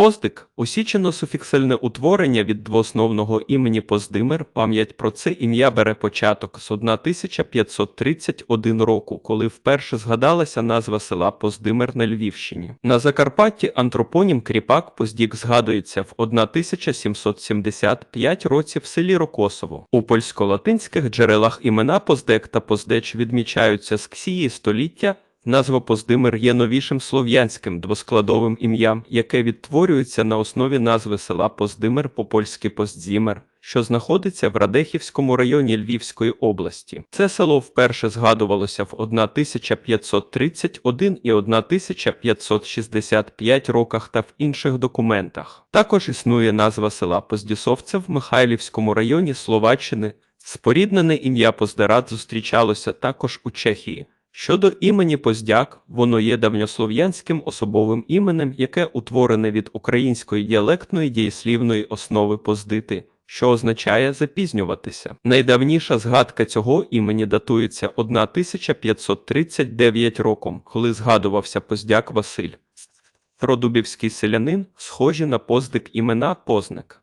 Поздик усічено-суфіксальне утворення від двоосновного імені Поздимир. Пам'ять про це ім'я бере початок з 1531 року, коли вперше згадалася назва села Поздимир на Львівщині. На Закарпатті антропонім Кріпак Поздік згадується в 1775 році в селі Рокосово. У польсько-латинських джерелах імена Поздек та Поздеч відмічаються з ксії століття. Назва Поздимир є новішим слов'янським двоскладовим ім'ям, яке відтворюється на основі назви села Поздимир по-польськи Поздзімер, що знаходиться в Радехівському районі Львівської області. Це село вперше згадувалося в 1531 і 1565 роках та в інших документах. Також існує назва села Поздісовце в Михайлівському районі Словаччини. Споріднене ім'я Поздерат зустрічалося також у Чехії. Щодо імені Поздяк, воно є давньослов'янським особовим іменем, яке утворене від української діалектної дієслівної основи поздити, що означає запізнюватися. Найдавніша згадка цього імені датується 1539 роком, коли згадувався Поздяк Василь. Родубівський селянин, схожі на поздик імена Позник.